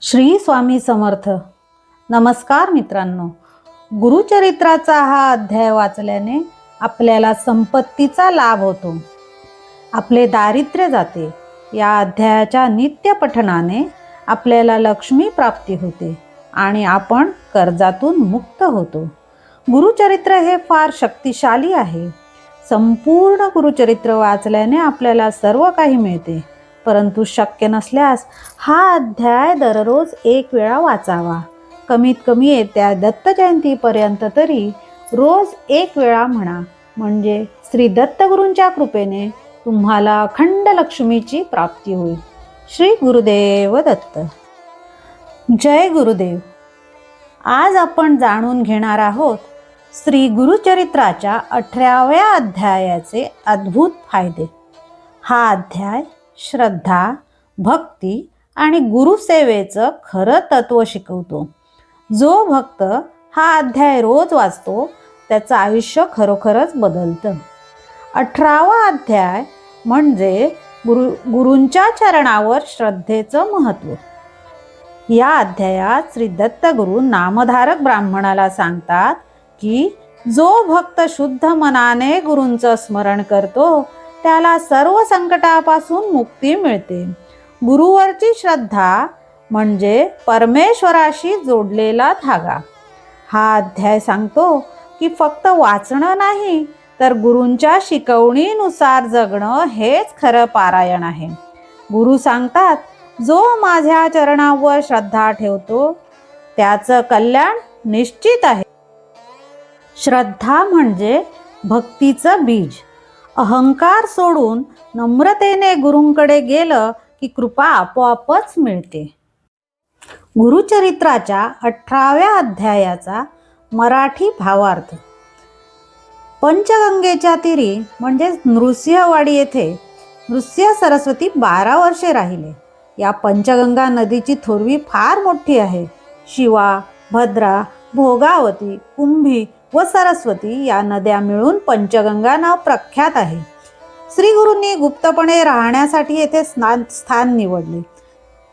श्री स्वामी समर्थ. नमस्कार मित्रांनो. गुरुचरित्राचा हा अध्याय वाचल्याने आपल्याला संपत्तीचा लाभ होतो. आपले दारिद्र्य जाते. या अध्यायाच्या नित्य पठणाने आपल्याला लक्ष्मी प्राप्ती होते आणि आपण कर्जातून मुक्त होतो. गुरुचरित्र हे फार शक्तिशाली आहे. संपूर्ण गुरुचरित्र वाचल्याने आपल्याला सर्व काही मिळते. परंतु शक्य नसल्यास हा अध्याय दररोज एक वेळा वाचावा. कमीत कमी येत्या दत्त जयंतीपर्यंत तरी रोज एक वेळा म्हणा. म्हणजे श्री दत्तगुरूंच्या कृपेने तुम्हाला अखंड लक्ष्मीची प्राप्ती होईल. श्री गुरुदेव दत्त. जय गुरुदेव. आज आपण जाणून घेणार आहोत श्री गुरुचरित्राच्या अठराव्या अध्यायाचे अद्भुत फायदे. हा अध्याय श्रद्धा भक्ती आणि गुरुसेवेचं खरं तत्व शिकवतो. जो भक्त हा अध्याय रोज वाचतो त्याचं आयुष्य खरोखरच बदलतं. अठरावा अध्याय म्हणजे गुरु गुरूंच्या चरणावर श्रद्धेचं महत्त्व. या अध्यायात श्री दत्तगुरु नामधारक ब्राह्मणाला सांगतात की जो भक्त शुद्ध मनाने गुरूंचं स्मरण करतो त्याला सर्व संकटापासून मुक्ती मिळते. गुरुवरची श्रद्धा म्हणजे परमेश्वराशी जोडलेला धागा. हा अध्याय सांगतो की फक्त वाचणं नाही तर गुरूंच्या शिकवणीनुसार जगणं हेच खरं पारायण आहे. गुरु सांगतात जो माझ्या चरणावर श्रद्धा ठेवतो त्याचं कल्याण निश्चित आहे. श्रद्धा म्हणजे भक्तीचं बीज. अहंकार सोडून नम्रतेने गुरूंकडे गेलं की कृपा आपोआपच मिळते. गुरुचरित्राच्या अठराव्या अध्यायाचा मराठी भावार्थ. पंचगंगेच्या तिरी म्हणजेच नृसिंहवाडी येथे नृसिंह सरस्वती बारा वर्षे राहिले. या पंचगंगा नदीची थोरवी फार मोठी आहे. शिवा भद्रा भोगावती कुंभी व सरस्वती या नद्या मिळून पंचगंगा नाव प्रख्यात आहे. श्री गुरूंनी गुप्तपणे राहण्यासाठी येथे स्नान स्थान निवडले.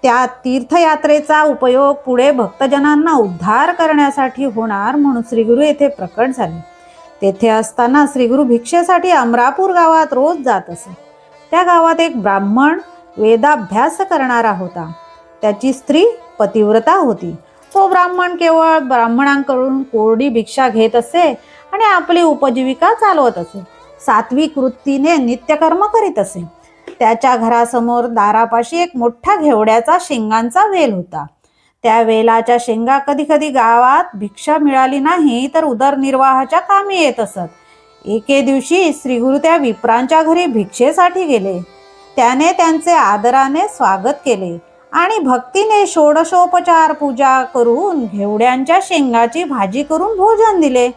त्या तीर्थयात्रेचा उपयोग पुढे भक्तजनांना उद्धार करण्यासाठी होणार म्हणून श्रीगुरू येथे प्रकट झाले. तेथे असताना श्रीगुरू भिक्षेसाठी अमरापूर गावात रोज जात असे. त्या गावात एक ब्राह्मण वेदाभ्यास करणारा होता. त्याची स्त्री पतिव्रता होती. तो ब्राह्मण केवळ ब्राह्मणांकडून कोरडी भिक्षा घेत असे आणि आपली उपजीविका चालवत असे. सात्विक वृत्तीने नित्यकर्म करीत असे. त्याच्या घरासमोर दारापाशी एक मोठा घेवड्याचा शेंगांचा वेल होता. त्या वेलाच्या शेंगा कधी कधी गावात भिक्षा मिळाली नाही तर उदरनिर्वाहाच्या कामी येत असत. एके दिवशी श्रीगुरु त्या विप्रांच्या घरी भिक्षेसाठी गेले. त्याने त्यांचे आदराने स्वागत केले. आणि भक्तीने षोडशोपचार पूजा करून घेवड्यांच्या शेंगाची भाजी करून भोजन दिले.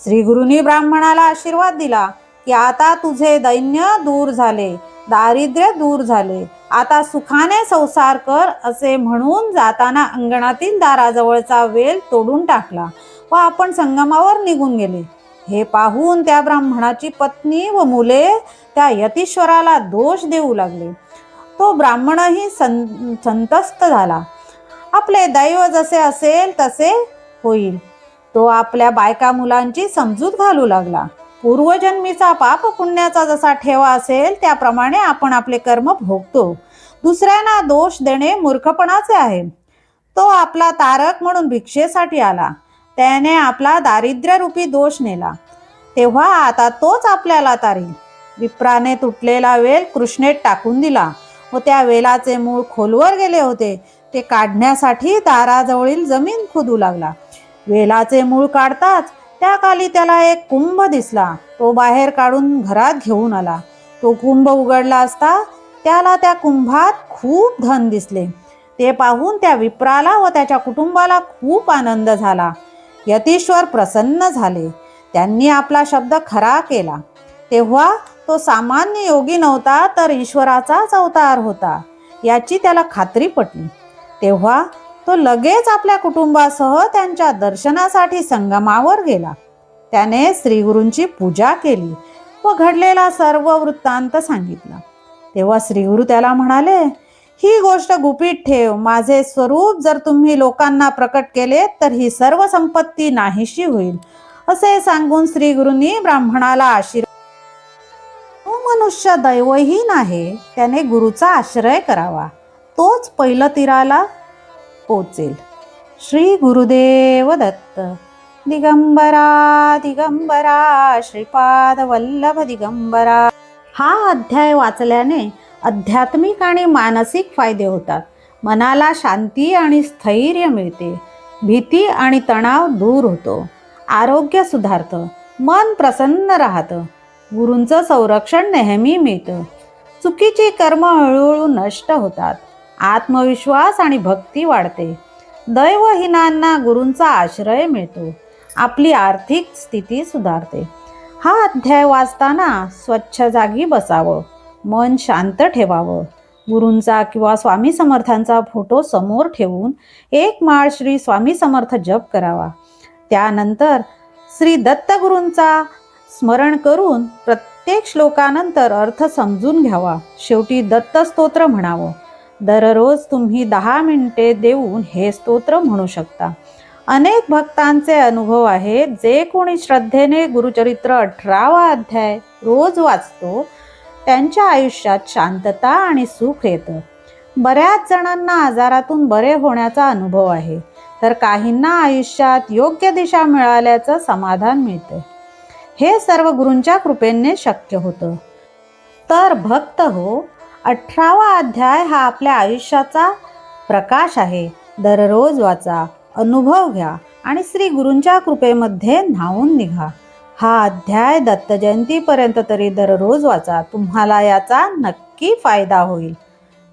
श्री गुरुनी ब्राह्मणाला आशीर्वाद दिला की आता तुझे दैन्य दूर झाले दारिद्र्य दूर झाले आता सुखाने संसार कर असे म्हणून जाताना अंगणातील दाराजवळचा वेल तोडून टाकला व आपण संगमावर निघून गेले. हे पाहून त्या ब्राह्मणाची पत्नी व मुले त्या यतीश्वराला दोष देऊ लागले. तो ब्राह्मणही सं संतस्त झाला. आपले दैव जसे असेल तसे होईल. तो आपल्या बायका मुलांची समजूत घालू लागला. पूर्वजन्मीचा पाप पुण्याचा जसा ठेवा असेल त्याप्रमाणे आपण आपले कर्म भोगतो. दुसऱ्यांना दोष देणे मूर्खपणाचे आहे. तो आपला तारक म्हणून भिक्षेसाठी आला. त्याने आपला दारिद्र्यरूपी दोष नेला. तेव्हा आता तोच आपल्याला तारील. विप्राने तुटलेला वेल कृष्णेत टाकून दिला. व त्या वेलाचे मूळ खोलवर गेले होते. ते काढण्यासाठी दाराजवळील जमीन खोदू लागला. वेलाचे मूळ काढताच त्याखाली त्याला एक कुंभ दिसला. तो बाहेर काढून घरात घेऊन आला. तो कुंभ उघडला असता त्याला त्या कुंभात खूप धन दिसले. ते पाहून त्या विप्राला व त्याच्या कुटुंबाला खूप आनंद झाला. यतीश्वर प्रसन्न झाले. त्यांनी आपला शब्द खरा केला. तेव्हा तो सामान्य योगी नव्हता तर ईश्वराचाच अवतार होता याची त्याला खात्री पटली. तेव्हा तो लगेच आपल्या कुटुंबासह त्यांच्या दर्शनासाठी संगमावर गेला. त्याने श्रीगुरूंची पूजा केली व घडलेला सर्व वृत्तांत सांगितला. तेव्हा श्रीगुरु त्याला म्हणाले ही गोष्ट गुपित ठेव. माझे स्वरूप जर तुम्ही लोकांना प्रकट केले तर ही सर्व संपत्ती नाहीशी होईल. असे सांगून श्रीगुरूंनी ब्राह्मणाला आशीर्वाद मनुष्य दैवहीन आहे त्याने गुरुचा आश्रय करावा. तोच पहिलं तीराला पोचेल. श्री गुरुदेव दत्त दिगंबरा दिगंबरा श्रीपाद वल्लभ दिगंबरा. हा अध्याय वाचल्याने आध्यात्मिक आणि मानसिक फायदे होतात. मनाला शांती आणि स्थैर्य मिळते. भीती आणि तणाव दूर होतो. आरोग्य सुधारतं. मन प्रसन्न राहतं. गुरूंचं संरक्षण नेहमी मिळतं. चुकीची कर्म हळूहळू नष्ट होतात. आत्मविश्वास आणि भक्ती वाढते. दैवहीनांना गुरूंचा आश्रय मिळतो. आपली आर्थिक स्थिती सुधारते. हा अध्याय वाचताना स्वच्छ जागी बसावं. मन शांत ठेवावं. गुरूंचा किंवा स्वामी समर्थांचा फोटो समोर ठेवून एक माळ श्री स्वामी समर्थ जप करावा. त्यानंतर श्री दत्तगुरूंचा स्मरण करून प्रत्येक श्लोकानंतर अर्थ समजून घ्यावा. शेवटी दत्तस्तोत्र म्हणावं. दररोज तुम्ही दहा मिनिटे देऊन हे स्तोत्र म्हणू शकता. अनेक भक्तांचे अनुभव आहेत जे कोणी श्रद्धेने गुरुचरित्र अठरावा अध्याय रोज वाचतो त्यांच्या आयुष्यात शांतता आणि सुख येतं. बऱ्याच जणांना आजारातून बरे होण्याचा अनुभव आहे तर काहींना आयुष्यात योग्य दिशा मिळाल्याचं समाधान मिळते हे सर्व गुरूंच्या कृपेने शक्य होतं. तर भक्त हो अठरावा अध्याय हा आपल्या आयुष्याचा प्रकाश आहे. दररोज वाचा अनुभव घ्या आणि श्री गुरूंच्या कृपेमध्ये न्हावून निघा. हा अध्याय दत्त जयंतीपर्यंत तरी दररोज वाचा. तुम्हाला याचा नक्की फायदा होईल.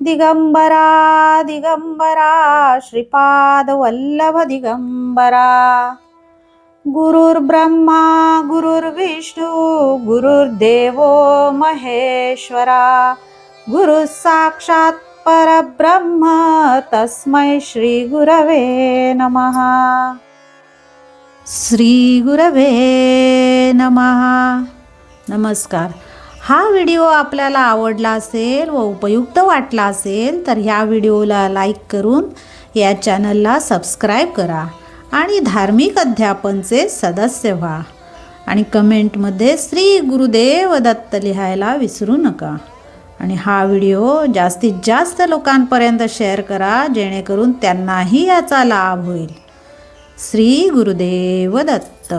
दिगंबरा दिगंबरा श्रीपाद वल्लभ दिगंबरा. गुरुर्ब्रह्मा गुरुर्विष्णू गुरुर्देव महेश्वरा. गुरु साक्षात परब्रह्म तस्मै श्री गुरवे नमः. श्री गुरवे नमः. नमस्कार. हा व्हिडिओ आपल्याला आवडला असेल व उपयुक्त वाटला असेल तर ह्या व्हिडिओला लाईक करून या चॅनलला सबस्क्राईब करा. आणि धार्मिक अध्यापनचे सदस्य व्हा. आणि कमेंटमध्ये श्री गुरुदेव दत्त लिहायला विसरू नका. आणि हा व्हिडिओ जास्तीत जास्त लोकांपर्यंत शेअर करा जेणेकरून त्यांनाही याचा लाभ होईल. श्री गुरुदेव दत्त.